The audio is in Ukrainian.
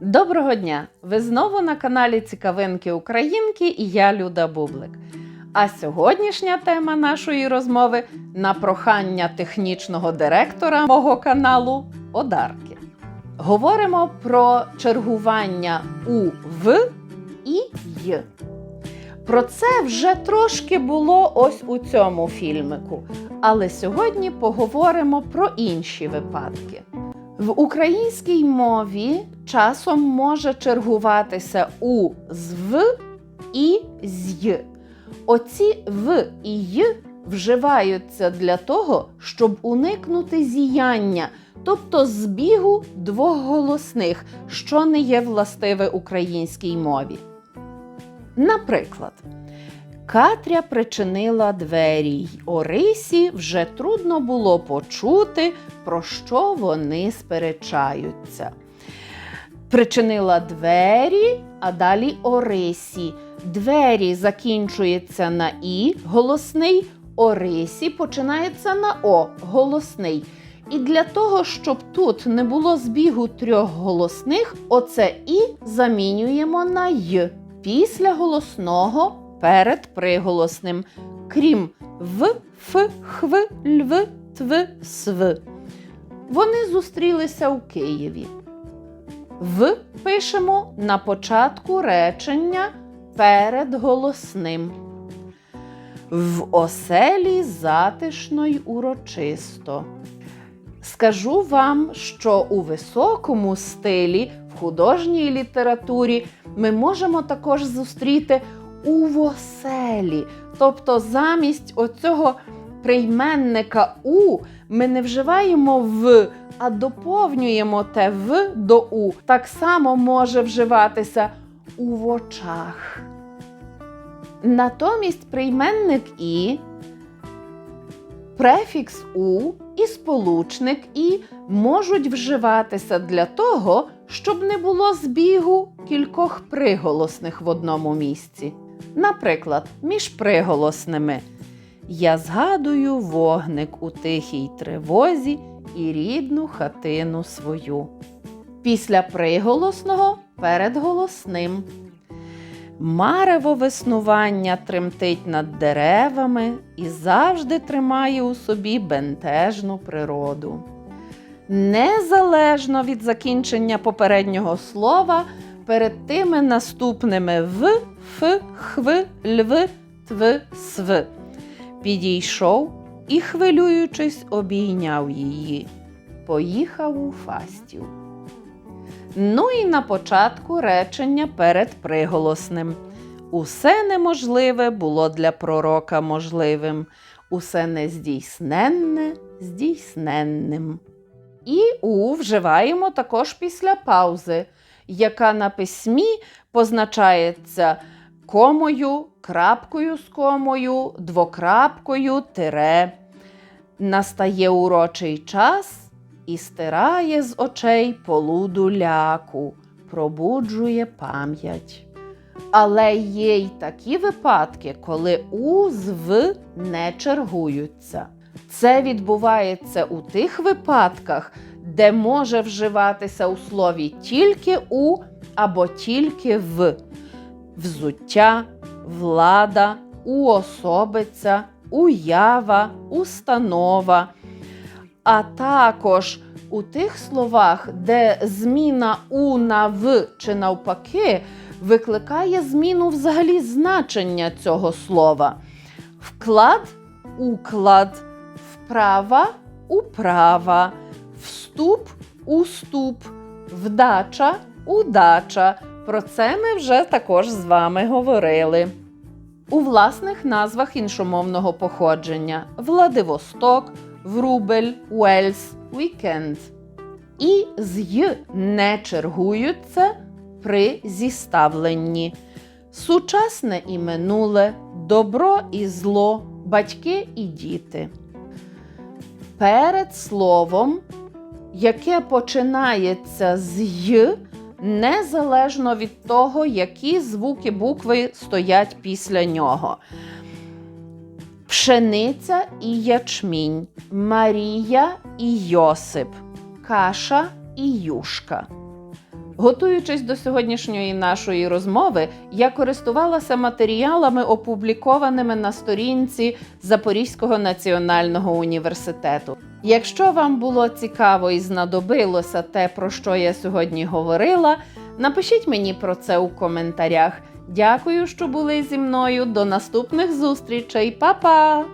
Доброго дня! Ви знову на каналі Цікавинки Українки і я Люда Бублик. А сьогоднішня тема нашої розмови на прохання технічного директора мого каналу Одарки. Говоримо про чергування у В і Й. Про це вже трошки було ось у цьому фільмику. Але сьогодні поговоримо про інші випадки. В українській мові часом може чергуватися у з В і з Й. Оці В і Й вживаються для того, щоб уникнути зіяння, тобто збігу двох голосних, що не є властиве українській мові. Наприклад, Катря причинила двері, й Орисі вже трудно було почути, про що вони сперечаються. Причинила двері, а далі Орисі. Двері закінчується на І голосний, Орисі починається на О голосний. І для того, щоб тут не було збігу трьох голосних, оце І замінюємо на Й після голосного перед приголосним, крім В, Ф, Хв, Льв, Тв, Св. Вони зустрілися у Києві. В пишемо на початку речення перед голосним. В оселі затишно й урочисто. Скажу вам, що у високому стилі, в художній літературі, ми можемо також зустріти у воселі. Тобто замість оцього прийменника у ми не вживаємо в, а доповнюємо те в до у. Так само може вживатися у очах. Натомість прийменник і, префікс у і сполучник і можуть вживатися для того, щоб не було збігу кількох приголосних в одному місці. Наприклад, між приголосними Я згадую вогник у тихій тривозі і рідну хатину свою. Після приголосного перед голосним. Марево веснування тремтить над деревами і завжди тримає у собі бентежну природу. Незалежно від закінчення попереднього слова, перед тими наступними в, ф, хв, льв, тв, св. Підійшов і, хвилюючись, обійняв її. Поїхав у фастів. Ну і на початку речення перед приголосним. Усе неможливе було для пророка можливим, усе нездійсненне здійсненним. І у вживаємо також після паузи, яка на письмі позначається комою, крапкою з комою, двокрапкою, тире. Настає урочий час і стирає з очей полуду ляку, пробуджує пам'ять. Але є й такі випадки, коли у з в не чергуються. Це відбувається у тих випадках, де може вживатися у слові тільки у або тільки в взуття, влада, уособиця, уява, установа. А також у тих словах, де зміна у на в чи навпаки викликає зміну взагалі значення цього слова. Вклад уклад, вправа управа, вступ уступ, вдача удача. Про це ми вже також з вами говорили. У власних назвах іншомовного походження Владивосток, Врубель, Уельс, Вікенд. І з й не чергуються при зіставленні. Сучасне і минуле, добро і зло, батьки і діти. Перед словом, яке починається з й, незалежно від того, які звуки букви стоять після нього. Пшениця і ячмінь, Марія і Йосип, каша і юшка. Готуючись до сьогоднішньої нашої розмови, я користувалася матеріалами, опублікованими на сторінці Запорізького національного університету. Якщо вам було цікаво і знадобилося те, про що я сьогодні говорила, напишіть мені про це у коментарях. Дякую, що були зі мною. До наступних зустрічей, Па-па!